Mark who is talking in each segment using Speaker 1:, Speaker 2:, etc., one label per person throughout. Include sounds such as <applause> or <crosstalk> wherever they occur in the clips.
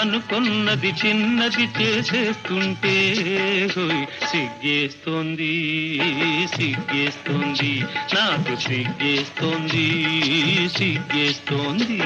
Speaker 1: అనుకున్నది చిన్నది చేసేస్తుంటే సిగ్గేస్తోంది సిగ్గేస్తోంది నాకు సిగ్గేస్తోంది సిగ్గేస్తోంది.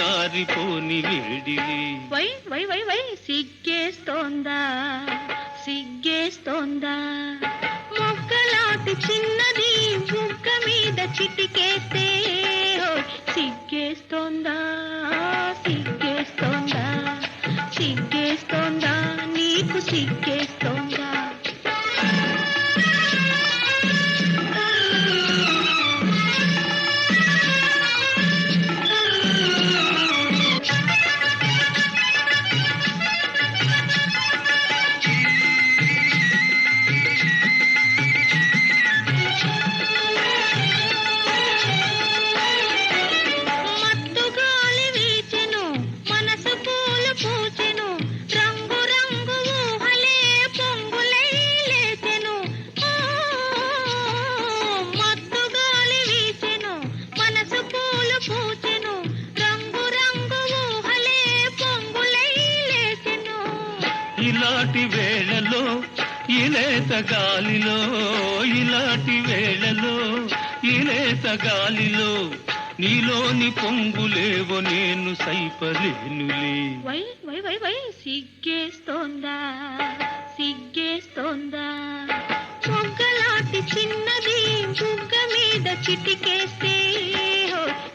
Speaker 1: ఆరిపోని వేడివి
Speaker 2: వై వై వై వై సిగ్గేస్తోందా సిగ్గేస్తోందా? మొక్కలాంటి చిన్నది ముక్క మీద చిటికేస్తే సిగ్గేస్తోందా సిగ్గేస్తోందా సిగ్గేస్తోందా నీకు సిగ్గేస్తోందా?
Speaker 1: గాలిలో నీలోని పొంగులేవో నేను సైపలేనులే.
Speaker 2: వై వై వై వై సిగ్గేస్తోందా సిగ్గేస్తోందా? మొగ్గలాంటి చిన్నది బుగ్గ మీద చిటికేస్తే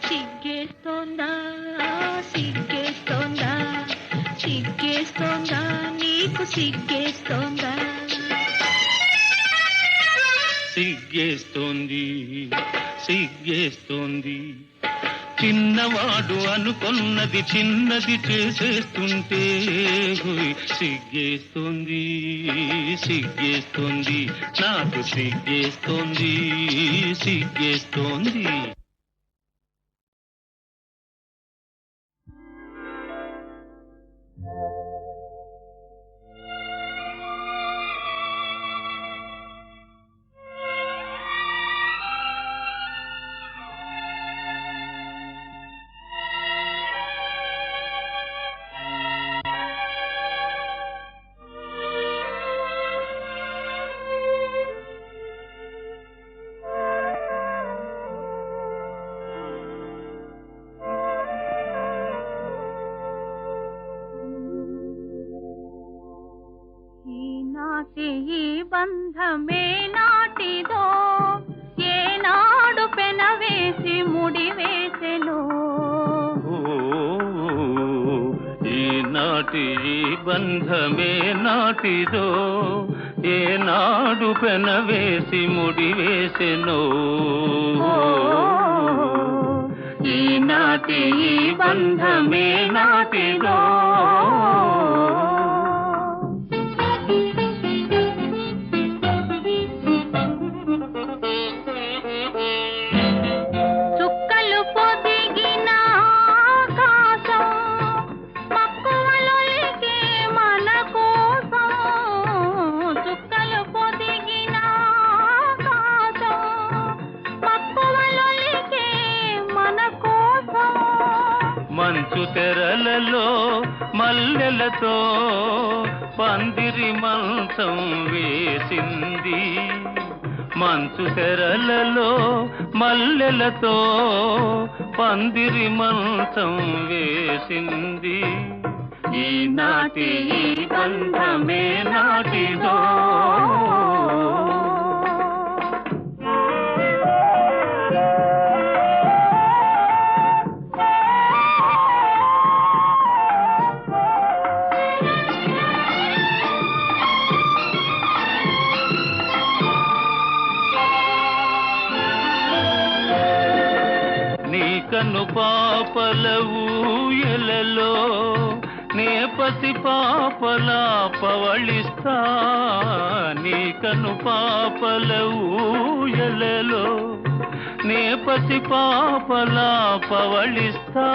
Speaker 2: సిగ్గేస్తోందా సిగ్గేస్తోందా సిగ్గేస్తోందా నీకు సిగ్గేస్తోందా?
Speaker 1: సిగ్గేస్తోంది. సిగ్గేస్తోంది చిన్నవాడు అనుకున్నది చిన్నది చేసేస్తుంటే హోయ్ సిగ్గేస్తోంది సిగ్గేస్తోంది నాకు సిగ్గేస్తోంది సిగ్గేస్తోంది.
Speaker 2: నాటిదో ఏనాడు పెనవేసి ముడివేసెనో
Speaker 3: ఈనాటి ఈ బంధమే నాటిదో. మల్లెలతో పందిరి మంచం వేసింది. మంచు తెరలలో మల్లెలతో పందిరి మంచం వేసింది. ఈనాటి ఈ బంధమే నాటిదో పాపల ఊయలలో నే పసి పాపల పవళిస్తా నీ కను పాపల ఊయలలో నే పసి పాపల పవళిస్తా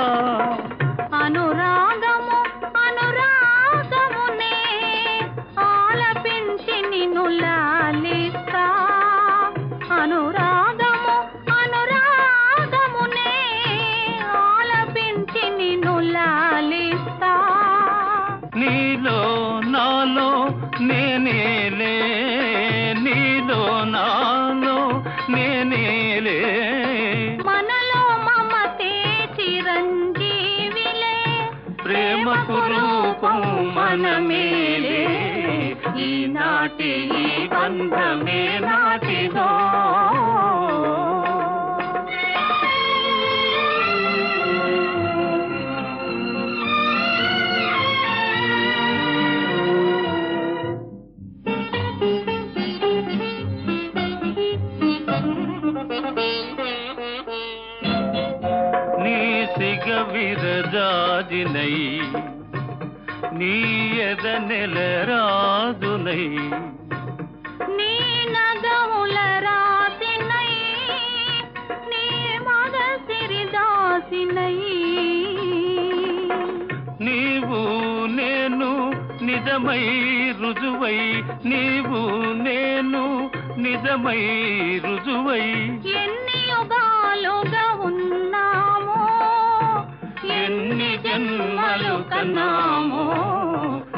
Speaker 3: జన్మలు కన్నామో.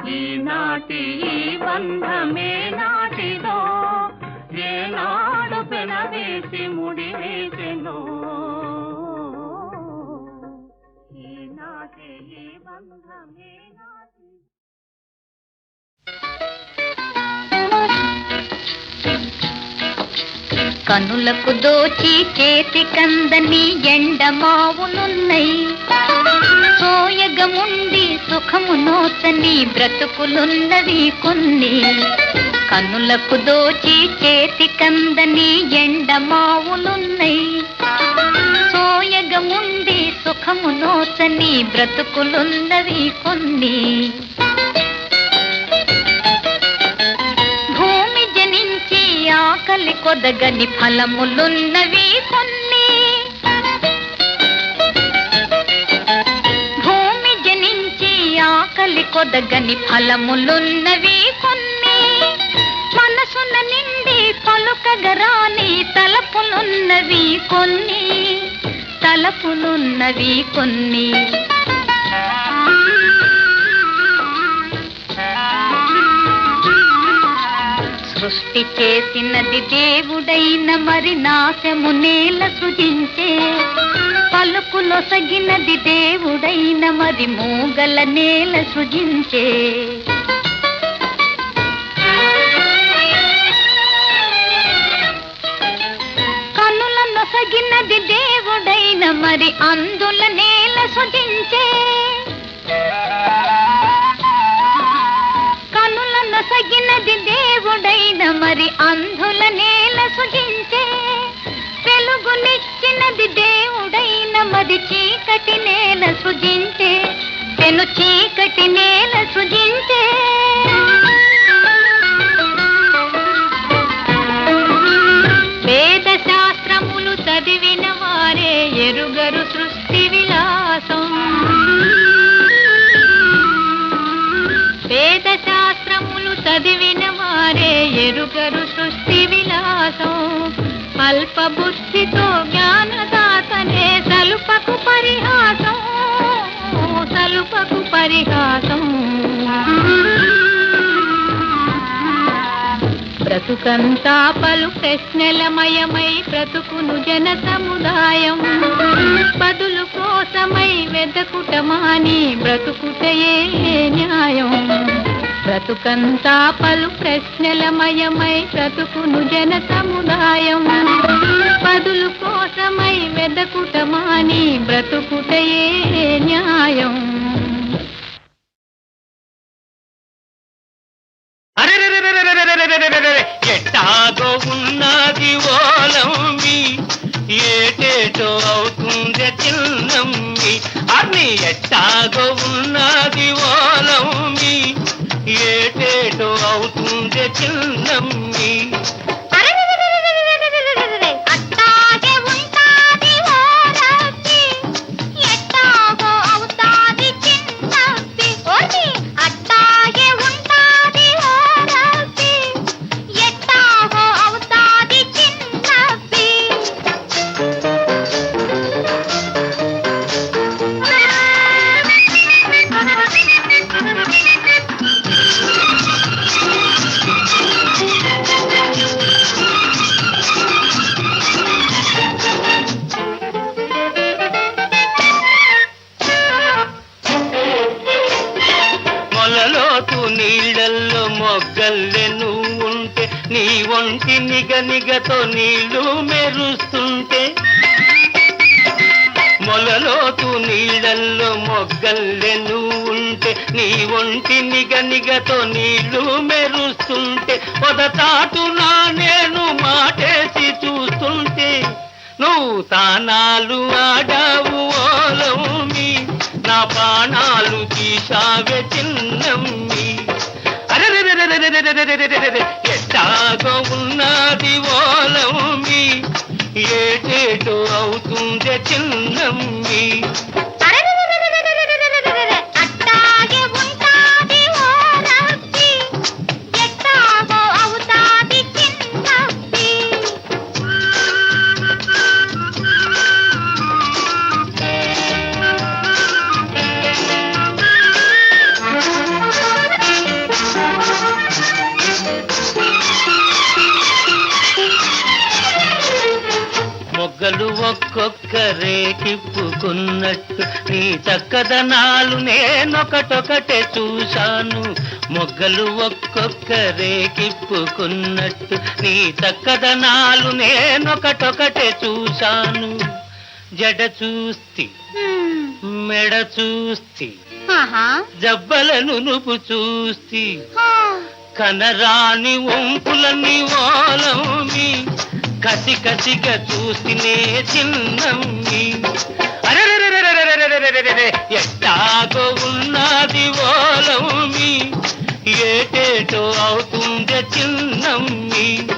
Speaker 3: ఈనాటి ఈ బంధమే నాటిదో. ఏనాడు పెనవేసి ముడి వేసెనో
Speaker 2: ఈనాటి ఈ బంధమే నాటి
Speaker 4: కనులకు దోచి చేతి కందని ఎండమావునున్నై సోయగముండి సుఖము నోతని బ్రతుకులున్నవి కొన్ని. కనులకు దోచి చేతి కందని ఎండమావులున్నై సోయగముండి సుఖము నోచని బ్రతుకులున్నవి కొన్ని. ఆకలి కొదగని ఫలములున్నవి కొన్ని. భూమి జనించి ఆకలి కొదగని ఫలములున్నవి కొన్ని. మనసున నిండి పలుకగరాని తలపులున్నవి కొన్ని. తలపులున్నవి కొన్ని. సృష్టి చేసినది దేవుడైన మరి నాశము నేల సృజించే. పలుకులొసగినది దేవుడైన మరి మూగల నేల సృజించే. కనుల నొసగినది దేవుడైన మరి అందుల నేల సృజించే.
Speaker 3: అంధుల నేల సుగించే వెలుగునిచ్చినది దేవుడైన మది చీకటి నేల సుగించే పెను చీకటి నేల సుగించే వేద శాస్త్రములు చదివిన వారే ఎరుగరు సృష్టి విలాసం. వేద శాస్త్రములు చదివి ఎరుగరు సృష్టి విలాసం. అల్ప బుద్ధితో జ్ఞానదాతనే సలుపకు పరిహాసం. సలుపకు పరిహాసం. బ్రతుకంతా పలు ప్రశ్నలమయమై బ్రతుకును జన సముదాయం బదులు కోసమై వెదకుటమాని బ్రతుకుటయే న్యాయం. బ్రతుకంతా పలు ప్రశ్నలమయమై బ్రతుకును జన సముదాయం. పదులు కోసమై వెదకుటమాని బ్రతుకుటయే న్యాయం.
Speaker 1: ఎట్టాగో ఉన్నది ఓలమ్మి ఏటేటో అవుతుంది చిన్నమ్మి
Speaker 5: అన్ని ఎట్టాగో ఉన్నది ఓలమ్మి ఏటేటో అవుతుంది
Speaker 1: చిన్నమ్మి. నిగనిగతో నీళ్ళు మెరుస్తుంటే మొలలోతు నీళ్ళల్లో మొగ్గల్లే ఉంటే నీ ఒంటి నిగనిగతో నీళ్ళు మెరుస్తుంటే పొదతాటు నా నేను మాటేసి చూస్తుంటే నువ్వు తానాలు ఆడావు ఓలమ్మి నా బాణాలు తీసావే చిన్నమ్మి. అరే
Speaker 5: ఎట్టాగో ఉన్నది ఓలమ్మి ఏటేటో అవుతుంది చిన్నమ్మి.
Speaker 1: మొగ్గలు ఒక్కొక్కరే కిప్పుకున్నట్టు నీ చక్కదనాలు నేనొకటొకటే చూశాను. మొగ్గలు ఒక్కొక్కరే కిప్పుకున్నట్టు నీ చక్కదనాలు నేనొకటొకటే చూశాను. జడ చూస్తి మెడ చూస్తి జబ్బలను నుపు చూస్తి. కనరాని వంపులని ఓలమ్మి కసి కసిగా చూస్తే చిన్నమ్మి
Speaker 5: ఎట్టాగో ఉన్నది ఓలమ్మి. ఏటేటో అవుతుంది
Speaker 1: చిన్నమ్మి.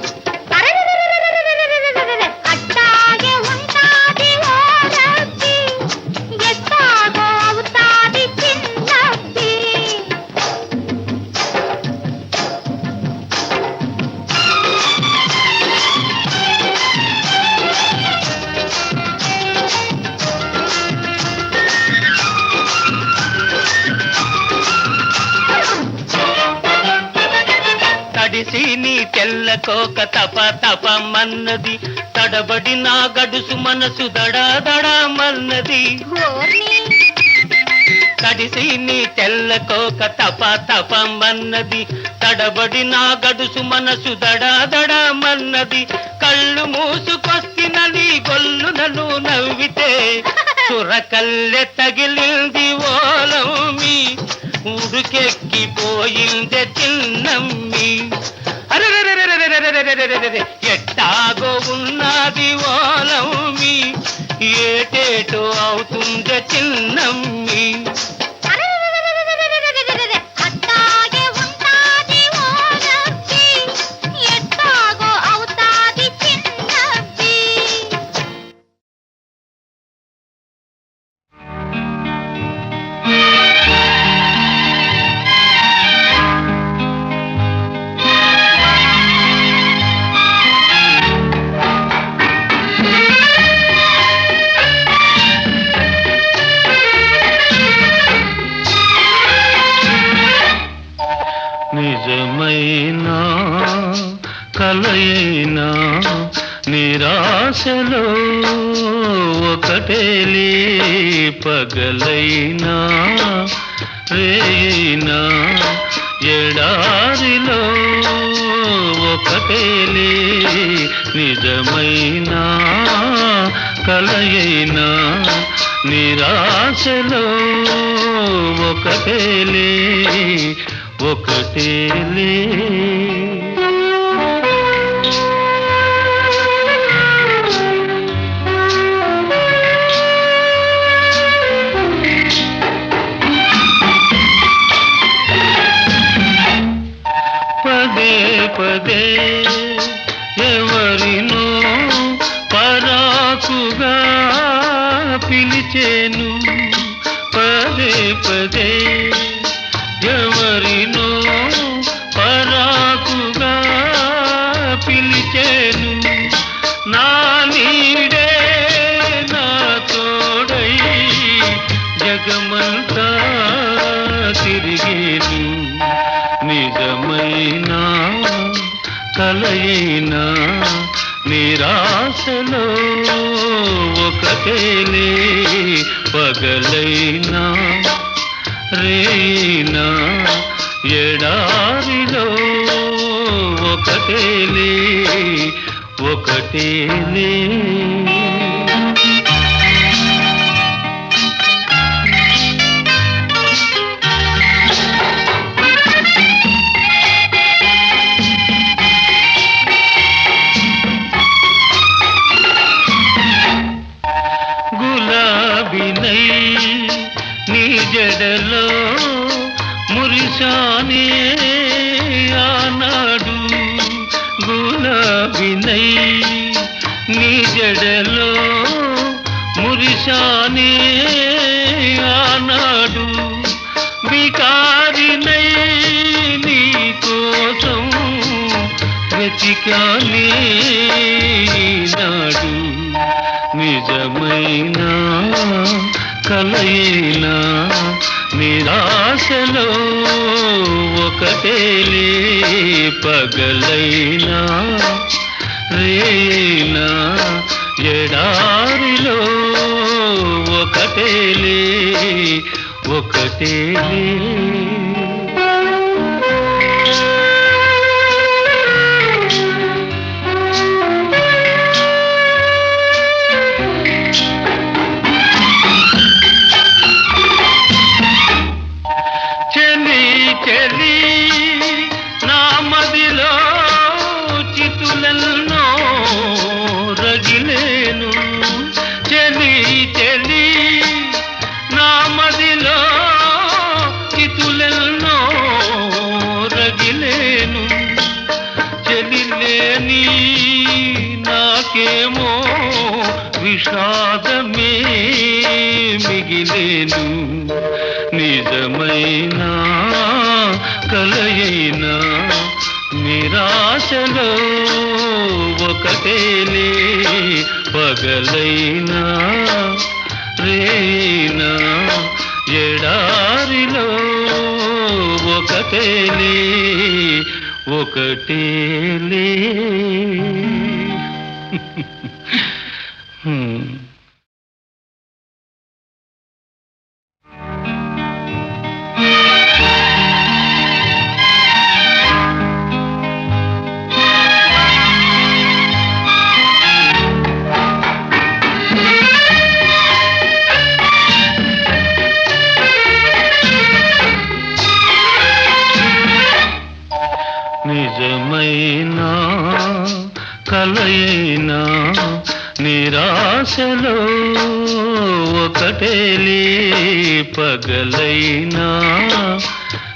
Speaker 1: తడుచుకోక తప తప మన్నది తడబడి నా గడుసు మనసు దడా
Speaker 5: మన్నది.
Speaker 1: కడిసి నీ తెల్లకోక తప తప మన్నది తడబడి నా గడుసు మనసు దడా మన్నది. కళ్ళు మూసుకొస్తినది గొల్లు నన్ను నవ్వితే చురకల్లె తగిలింది ఓలమ్మి ఉడుకెక్కిపోయిందే తిన్నమ్మి ఎట్టాగో ఉన్నది ఓలమ్మి
Speaker 2: ఏటేటో అవుతుంద
Speaker 1: చిన్నమ్మి. కలయినా నిరాశలో ఒకటేలే పగలైనా రేయినా ఎడారిలో ఒకటేలే నిజమైనా కలయైనా నిరాశలో ఒకటేలే ఒకటేలే పదే ఎవరినో పరాకుగా పిలిచేను. పాటేనే పగలైనా రేనా ఎడారిలో ఒకటేనే ఒకటేనే వెతికానే నాడు నిజమైన కలయినా నిరాశలో ఒకటేలే పగలైనా రేనా ఎడారిలో ఒకటేలే ఒకటేలే. పగలైనా రేనా ఎడారిలో ఒకటేలే ఒకటేలే <laughs> Hmm. పగలైనా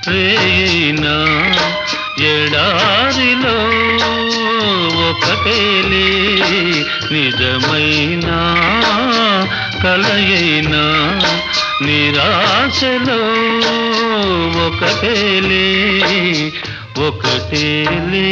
Speaker 1: రేయినా ఎడారిలో ఒకటేలే నిజమైన కలయైనా నిరాశలో ఒకటేలే ఒకటేలే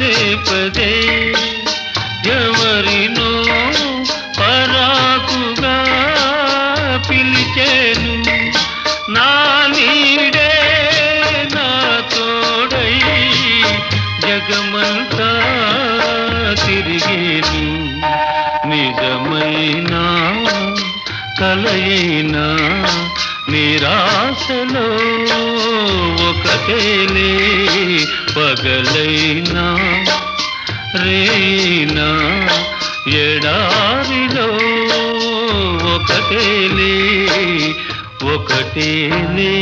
Speaker 1: పదే పదే ఎవరినో పరాకుగా పిలిచేను. నా నీడే నా తోడై జగమంతా తిరిగేను. నిజమైనా కలయినా నిరాశలో ఒకటేలే పగలైనా రేనా ఎడారిలో ఒకటేలే ఒకటేలే.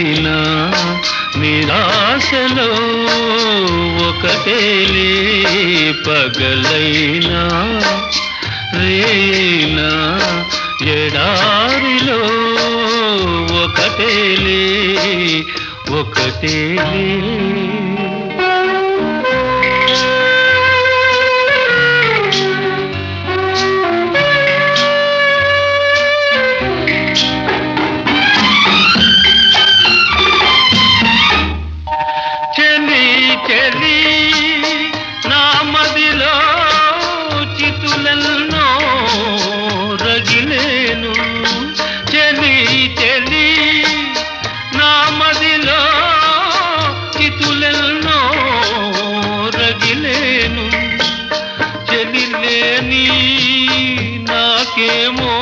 Speaker 1: కలయినా నిరాశలో ఒకటేలే పగలైనా రేనా ఎడారిలో ఒకటేలే ఒకటేలే నాకేమో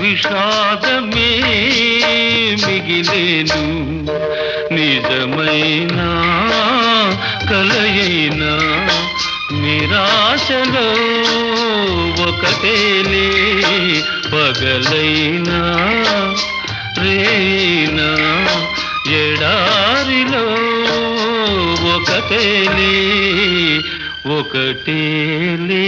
Speaker 1: విషాదమే మిగిలేను. నిజమైనా కలయైనా నిరాశలో ఒకటేలే పగలైనా రేనా ఎడారిలో ఒకటేలే ఒకటేలే.